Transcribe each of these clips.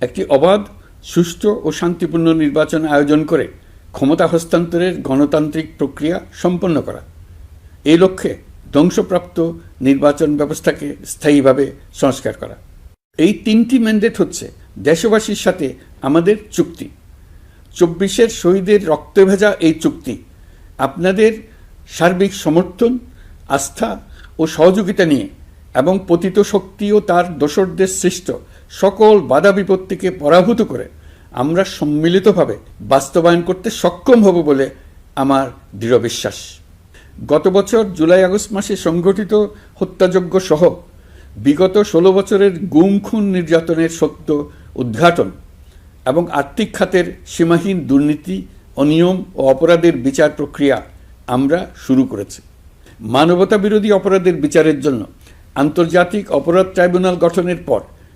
একটি অবাধ, সুষ্ঠু ও শান্তিপূর্ণ নির্বাচন আয়োজন করে ক্ষমতা হস্তান্তরের গণতান্ত্রিক প্রক্রিয়া সম্পন্ন করা। এই লক্ষ্যে ধ্বংসপ্রাপ্ত নির্বাচন ব্যবস্থাকে স্থায়ীভাবে সংস্কার করা। এই তিনটি ম্যান্ডেট হচ্ছে দেশবাসীর সাথে আমাদের চুক্তি। চব্বিশের শহীদের রক্তে ভেজা এই চুক্তি, আপনাদের সার্বিক সমর্থন, আস্থা ও সহযোগিতা নিয়ে এবং পতিত শক্তি ও তার দোসরদের সৃষ্ট সকল বাধা বিপত্তিকে পরাভূত করে আমরা সম্মিলিতভাবে বাস্তবায়ন করতে সক্ষম হব বলে আমার দৃঢ় বিশ্বাস। গত বছর জুলাই আগস্ট মাসে সংগঠিত হত্যাযজ্ঞ সহ বিগত ষোলো বছরের গুম খুন নির্যাতনের সত্য উদ্ঘাটন এবং আর্থিক খাতের সীমাহীন দুর্নীতি, অনিয়ম ও অপরাধের বিচার প্রক্রিয়া আমরা শুরু করেছি। মানবতা বিরোধী অপরাধের বিচারের জন্য আন্তর্জাতিক অপরাধ ট্রাইব্যুনাল গঠনের পর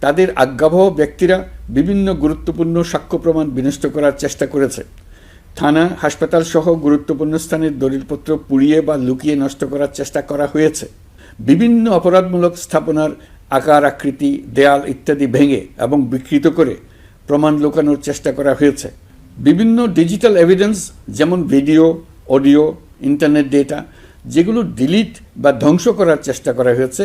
তাদের আজ্ঞাবহ ব্যক্তিরা বিভিন্ন গুরুত্বপূর্ণ সাক্ষ্য প্রমাণ বিনষ্ট করার চেষ্টা করেছে। থানা, হাসপাতাল সহ গুরুত্বপূর্ণ স্থানের দলিলপত্র পুড়িয়ে বা লুকিয়ে নষ্ট করার চেষ্টা করা হয়েছে। বিভিন্ন অপরাধমূলক স্থাপনার আকার, আকৃতি, দেয়াল ইত্যাদি ভেঙে এবং বিকৃত করে প্রমাণ লুকানোর চেষ্টা করা হয়েছে। বিভিন্ন ডিজিটাল এভিডেন্স যেমন ভিডিও, অডিও, ইন্টারনেট ডেটা, যেগুলো ডিলিট বা ধ্বংস করার চেষ্টা করা হয়েছে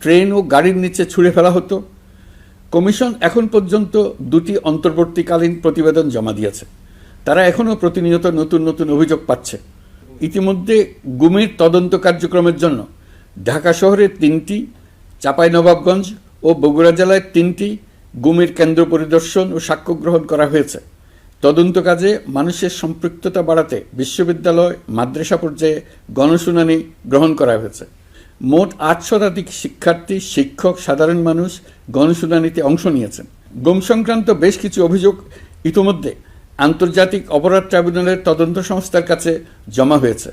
ট্রেন ও গাড়ির নিচে ছুঁড়ে ফেলা হতো। কমিশন এখন পর্যন্ত দুটি অন্তর্বর্তীকালীন প্রতিবেদন জমা দিয়েছে। তারা এখনও প্রতিনিয়ত নতুন নতুন অভিযোগ পাচ্ছে। ইতিমধ্যে গুমের তদন্ত কার্যক্রমের জন্য ঢাকা শহরের তিনটি, চাঁপাইনবাবগঞ্জ ও বগুড়া জেলায় তিনটি গুমের কেন্দ্র পরিদর্শন ও সাক্ষ্য গ্রহণ করা হয়েছে। তদন্ত কাজে মানুষের সম্পৃক্ততা বাড়াতে বিশ্ববিদ্যালয়, মাদ্রাসা পর্যায়ে গণশুনানি গ্রহণ করা হয়েছে। মোট আট শতাধিক শিক্ষার্থী, শিক্ষক, সাধারণ মানুষ গণশুনানিতে অংশ নিয়েছেন। গুম সংক্রান্ত বেশ কিছু অভিযোগ ইতোমধ্যে আন্তর্জাতিক অপরাধ ট্রাইব্যুনালের তদন্ত সংস্থার কাছে জমা হয়েছে।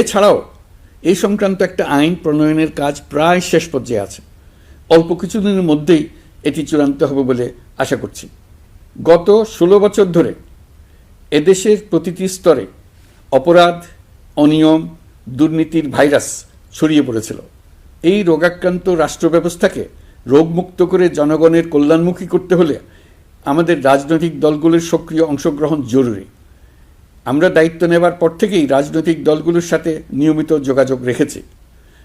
এছাড়াও এই সংক্রান্ত একটা আইন প্রণয়নের কাজ প্রায় শেষ পর্যায়ে আছে। অল্প কিছুদিনের মধ্যেই এটি চূড়ান্ত হবে বলে আশা করছি। গত ষোলো বছর ধরে এদেশের প্রতিটি স্তরে অপরাধ, অনিয়ম, দুর্নীতির ভাইরাস ছড়িয়ে পড়েছিল। এই রোগাক্রান্ত রাষ্ট্র ব্যবস্থাকে রোগমুক্ত করে জনগণের কল্যাণমুখী করতে হলে আমাদের রাজনৈতিক দলগুলোর সক্রিয় অংশগ্রহণ জরুরি। আমরা দায়িত্ব নেবার পর থেকেই রাজনৈতিক দলগুলোর সাথে নিয়মিত যোগাযোগ রেখেছি।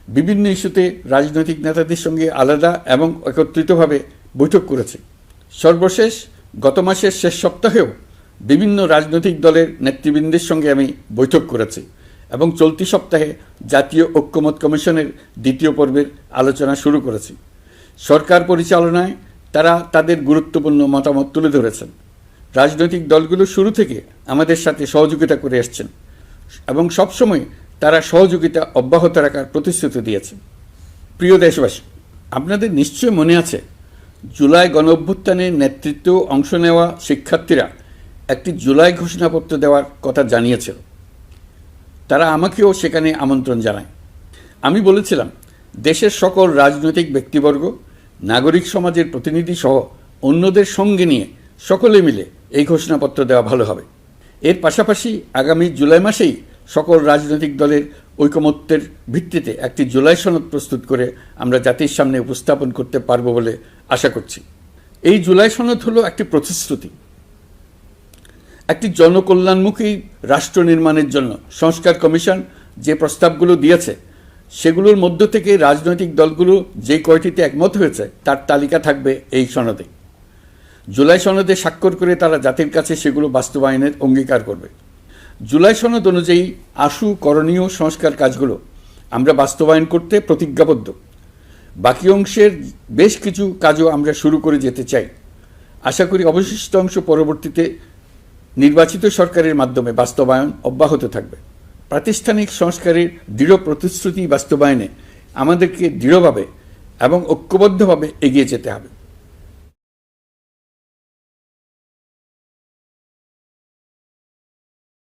বিভিন্ন ইস্যুতে রাজনৈতিক নেতাদের সঙ্গে আলাদা এবং একত্রিতভাবে বৈঠক করেছি। সর্বশেষ গত মাসের শেষ সপ্তাহেও বিভিন্ন রাজনৈতিক দলের নেতৃবৃন্দের সঙ্গে আমি বৈঠক করেছি। এবং চলতি সপ্তাহে জাতীয় ঐক্যমত কমিশনের দ্বিতীয় পর্বের আলোচনা শুরু করেছি। সরকার পরিচালনায় তারা তাদের গুরুত্বপূর্ণ মতামত তুলে ধরেছেন। রাজনৈতিক দলগুলো শুরু থেকে আমাদের সাথে সহযোগিতা করে আসছেন এবং সবসময় তারা সহযোগিতা অব্যাহত রাখার প্রতিশ্রুতি দিয়েছে প্রিয় দেশবাসী, আপনাদের নিশ্চয় মনে আছে, জুলাই গণ অভ্যুত্থানে নেতৃত্ব অংশ নেওয়া শিক্ষার্থীরা একটি জুলাই ঘোষণাপত্র দেওয়ার কথা জানিয়েছিল। তারা আমাকেও সেখানে আমন্ত্রণ জানায়। আমি বলেছিলাম, দেশের সকল রাজনৈতিক ব্যক্তিবর্গ, নাগরিক সমাজের প্রতিনিধি সহ অন্যদের সঙ্গে নিয়ে সকলে মিলে এই ঘোষণাপত্র দেওয়া ভালো হবে। এর পাশাপাশি আগামী জুলাই মাসেই সকল রাজনৈতিক দলের ঐকমত্যের ভিত্তিতে একটি জুলাই সনদ প্রস্তুত করে আমরা জাতির সামনে উপস্থাপন করতে পারব বলে আশা করছি। এই জুলাই সনদ হলো একটি প্রতিশ্রুতি। একটি জনকল্যাণমুখী রাষ্ট্র নির্মাণের জন্য সংস্কার কমিশন যে প্রস্তাবগুলো দিয়েছে, সেগুলোর মধ্য থেকে রাজনৈতিক দলগুলো যে কয়টিতে একমত হয়েছে, তার তালিকা থাকবে এই সনদে। জুলাই সনদে স্বাক্ষর করে তারা জাতির কাছে সেগুলো বাস্তবায়নের অঙ্গীকার করবে। জুলাই সনদ অনুযায়ী আশু করণীয় সংস্কার কাজগুলো আমরা বাস্তবায়ন করতে প্রতিজ্ঞাবদ্ধ। বাকি অংশের বেশ কিছু কাজও আমরা শুরু করে যেতে চাই। আশা করি অবশিষ্ট অংশ পরবর্তীতে নির্বাচিত সরকারের মাধ্যমে বাস্তবায়ন অব্যাহত থাকবে। প্রাতিষ্ঠানিক সংস্কারের দৃঢ় প্রতিশ্রুতি বাস্তবায়নে আমাদেরকে দৃঢ়ভাবে এবং ঐক্যবদ্ধভাবে এগিয়ে যেতে হবে।